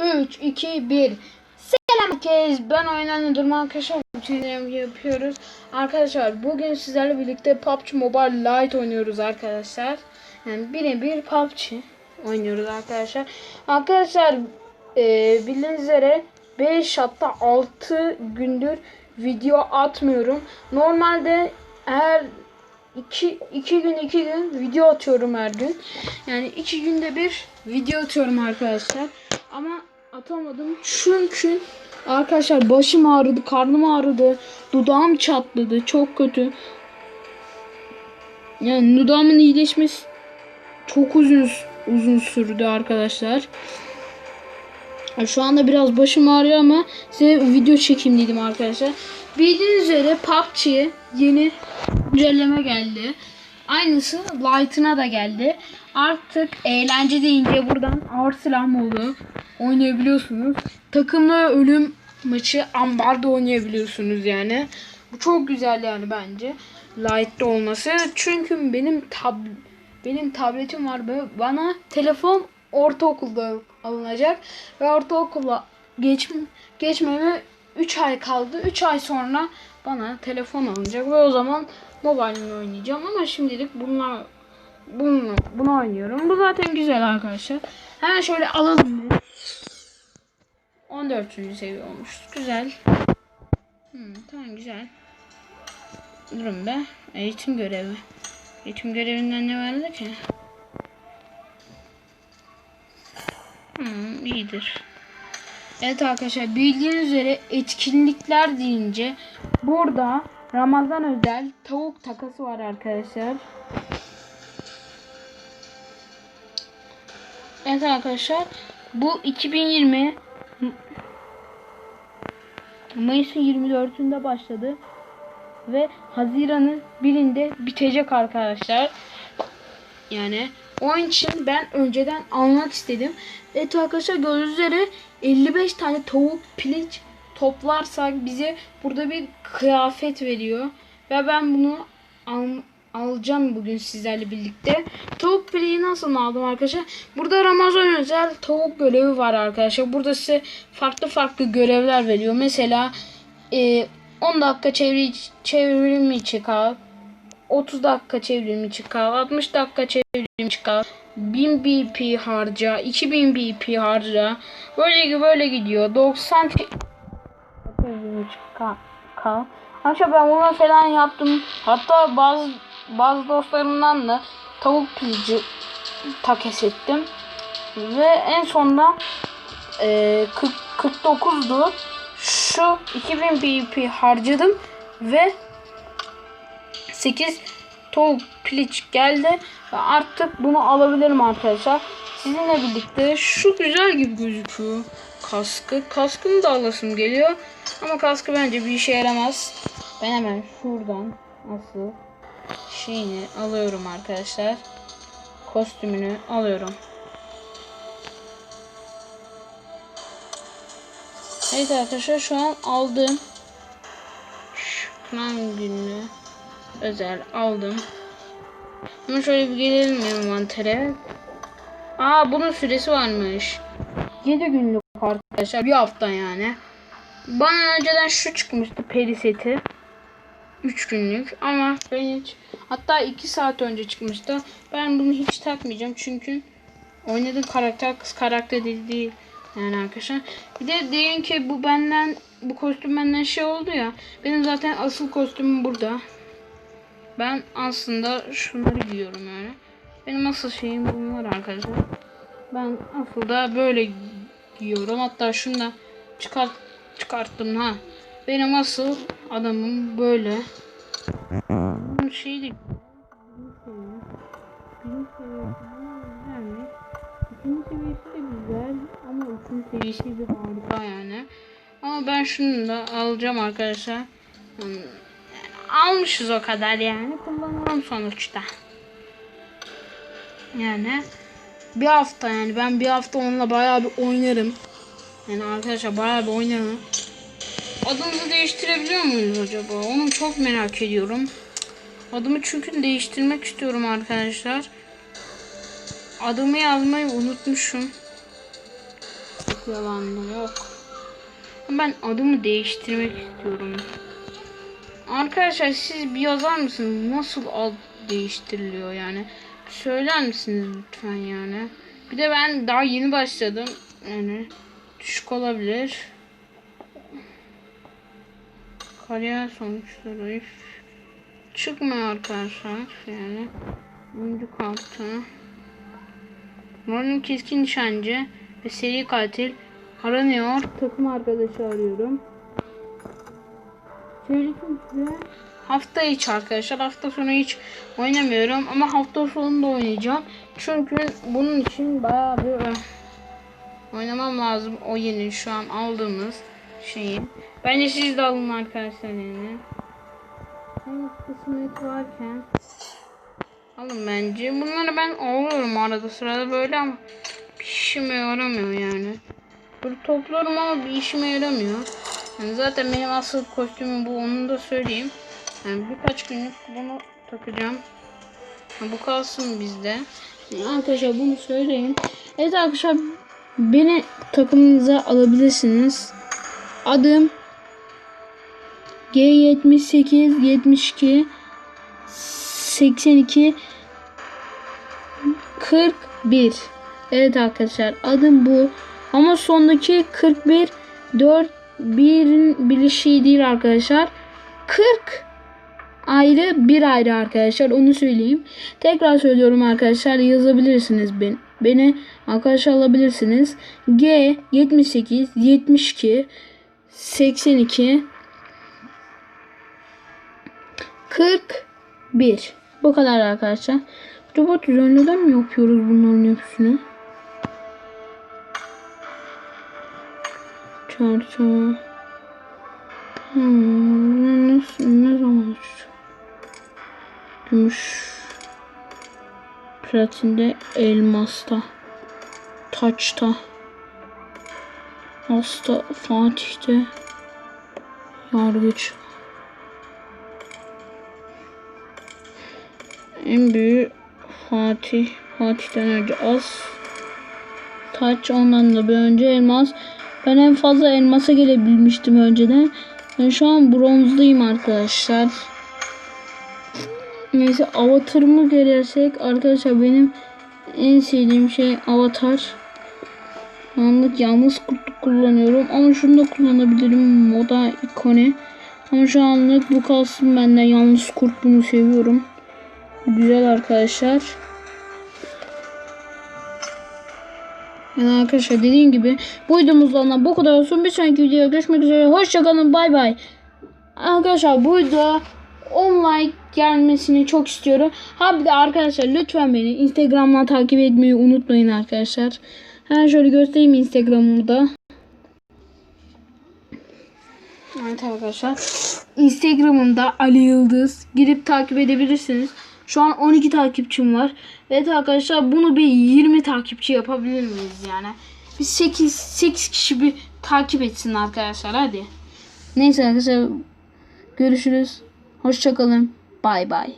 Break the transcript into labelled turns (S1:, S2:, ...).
S1: 3, 2, 1. Selam herkes. Ben oyundan durma arkadaşlar. Bütün yapıyoruz. Arkadaşlar bugün sizlerle birlikte PUBG Mobile Lite oynuyoruz arkadaşlar. Yani birebir PUBG oynuyoruz arkadaşlar. Arkadaşlar e, bildiğiniz üzere 5 hatta 6 gündür video atmıyorum. Normalde her 2 2 gün 2 gün video atıyorum her gün. Yani 2 günde bir video atıyorum arkadaşlar. Ama atamadım çünkü arkadaşlar başım ağrıdı, karnım ağrıdı, dudağım çatladı. Çok kötü. Yani dudağımın iyileşmesi çok uzun uzun sürdü arkadaşlar. Şu anda biraz başım ağrıyor ama size video çekeyim dedim arkadaşlar. Bildiğiniz üzere PUBG'ye yeni güncelleme geldi. Aynısı Light'ına da geldi. Artık eğlence deyince buradan ağır silah modu oynayabiliyorsunuz. Takımlı ölüm maçı ambarda oynayabiliyorsunuz yani. Bu çok güzel yani bence. Light'ta olması. Çünkü benim tab benim tabletim var bana telefon ortaokulda alınacak ve ortaokula geç, geçmeme 3 ay kaldı. 3 ay sonra bana telefon alınacak ve o zaman mobilimle oynayacağım ama şimdilik bunlar bunu, bunu oynuyorum. Bu zaten güzel arkadaşlar. Hemen şöyle alalım. Bir. 14. seviye olmuş. Güzel. Hmm, tamam güzel. Durun be. Eğitim görevi. Eğitim görevinden ne vardı ki? Hmm, iyidir. Evet arkadaşlar bildiğiniz üzere etkinlikler deyince burada Ramazan özel tavuk takası var arkadaşlar. Evet arkadaşlar bu 2020 Mayıs'ın 24'ünde başladı ve Haziran'ın birinde bitecek arkadaşlar. Yani oyun için ben önceden almak istedim. Evet arkadaşlar gördüğünüz üzere 55 tane tavuk piliç toplarsak bize burada bir kıyafet veriyor. Ve ben bunu al, alacağım bugün sizlerle birlikte. Tavuk piliği nasıl aldım arkadaşlar? Burada Ramazan özel tavuk görevi var arkadaşlar. Burada size farklı farklı görevler veriyor. Mesela e, 10 dakika çeviri, çevrim içi kal. 30 dakika çevrim içi kal. 60 dakika çevrim içi kal. 1000 BP harca. 2000 BP harca. Böyle böyle gidiyor. 90 çevrim içi kal. kal. Arkadaşlar ben bunu falan yaptım. Hatta bazı bazı dostlarımdan da tavuk pilici takas ettim. Ve en sonunda e, 40, 49'du. Şu 2000 BP harcadım ve 8 tavuk piliç geldi ve artık bunu alabilirim arkadaşlar. Sizinle birlikte şu güzel gibi gözüküyor kaskı. Kaskını da alasım geliyor. Ama kaskı bence bir işe yaramaz. Ben hemen şuradan nasıl şeyini alıyorum arkadaşlar. Kostümünü alıyorum. Evet arkadaşlar şu an aldım. Şükran günü özel aldım. Ama şöyle bir gelelim envantere. Aa bunun süresi varmış. 7 günlük arkadaşlar. Bir hafta yani. Bana önceden şu çıkmıştı peri seti. 3 günlük ama ben hiç hatta 2 saat önce çıkmıştı. Ben bunu hiç takmayacağım çünkü oynadığım karakter kız karakter değil yani arkadaşlar. Bir de diyelim ki bu benden bu kostüm benden şey oldu ya. Benim zaten asıl kostümüm burada. Ben aslında şunları giyiyorum yani. Benim asıl şeyim bunlar arkadaşlar. Ben asıl da böyle giyiyorum. Hatta şunu da çıkart çıkarttım ha. Benim asıl adamım böyle. Bunun şeyi de Birinci seviyesi de güzel ama üçüncü seviyesi de harika yani. Ama ben şunu da alacağım arkadaşlar. Hmm, Yani almışız o kadar yani. Kullanalım sonuçta. Yani bir hafta yani ben bir hafta onunla bayağı bir oynarım. Yani arkadaşlar bayağı bir oynarım. Adımızı değiştirebiliyor muyuz acaba? Onu çok merak ediyorum. Adımı çünkü değiştirmek istiyorum arkadaşlar. Adımı yazmayı unutmuşum. yalan yok. Ben adımı değiştirmek istiyorum. Arkadaşlar siz bir yazar mısınız? Nasıl ad değiştiriliyor yani? Söyler misiniz lütfen yani? Bir de ben daha yeni başladım. Yani düşük olabilir. Kariyer sonuçları if çıkmıyor arkadaşlar yani. Oyuncu kartı. Rolün keskin nişancı ve seri katil aranıyor. Takım arkadaşı arıyorum. Söyledim size. Hafta içi arkadaşlar. Hafta sonu hiç oynamıyorum ama hafta sonunda oynayacağım. Çünkü bunun için bayağı bir e, oynamam lazım o yeni şu an aldığımız şeyi. Bence siz de alın arkadaşlar yani. Hem kısmet varken alın bence. Bunları ben alıyorum arada sırada böyle ama bir işime yaramıyor yani. Böyle topluyorum ama bir işime yaramıyor. Yani zaten benim asıl kostümüm bu onu da söyleyeyim. Yani birkaç günlük bunu takacağım. Bu kalsın bizde. Arkadaşlar bunu söyleyeyim. Evet arkadaşlar beni takımınıza alabilirsiniz. Adım G78 72 82 41 Evet arkadaşlar adım bu. Ama sondaki 41 4 1'in bilişiği değil arkadaşlar. 40 ayrı bir ayrı arkadaşlar onu söyleyeyim. Tekrar söylüyorum arkadaşlar yazabilirsiniz ben. Beni arkadaşlar alabilirsiniz. G 78 72 82 41 Bu kadar arkadaşlar. Acaba düzenleden mi yapıyoruz bunların hepsini? Çarçur. Hmm, nasıl, ne zaman? Gümüş. Platinde, elmasta. Taçta. Hasta, Fatih'te. Yargıç. En büyük Fatih. Fatih'ten önce az. Taç ondan da bir önce elmas. Ben en fazla elmasa gelebilmiştim önceden. Ben şu an bronzdayım arkadaşlar. Neyse avatarımı görersek arkadaşlar benim en sevdiğim şey avatar. Anlık yalnız kullanıyorum ama şunu da kullanabilirim moda ikoni. Ama şu anlık bu kalsın benden yalnız kurt bunu seviyorum. Güzel arkadaşlar. Yani arkadaşlar dediğim gibi bu videomuzdan da bu kadar olsun. Bir sonraki videoda görüşmek üzere. Hoşçakalın. Bay bay. Arkadaşlar bu video 10 like gelmesini çok istiyorum. Ha bir de arkadaşlar lütfen beni Instagram'dan takip etmeyi unutmayın arkadaşlar. Hemen şöyle göstereyim Instagram'ımı da. Evet arkadaşlar. Instagram'ımda Ali Yıldız. Girip takip edebilirsiniz. Şu an 12 takipçim var. Evet arkadaşlar bunu bir 20 takipçi yapabilir miyiz yani? Bir 8, 8 kişi bir takip etsin arkadaşlar hadi. Neyse arkadaşlar görüşürüz. Hoşçakalın. Bay bay.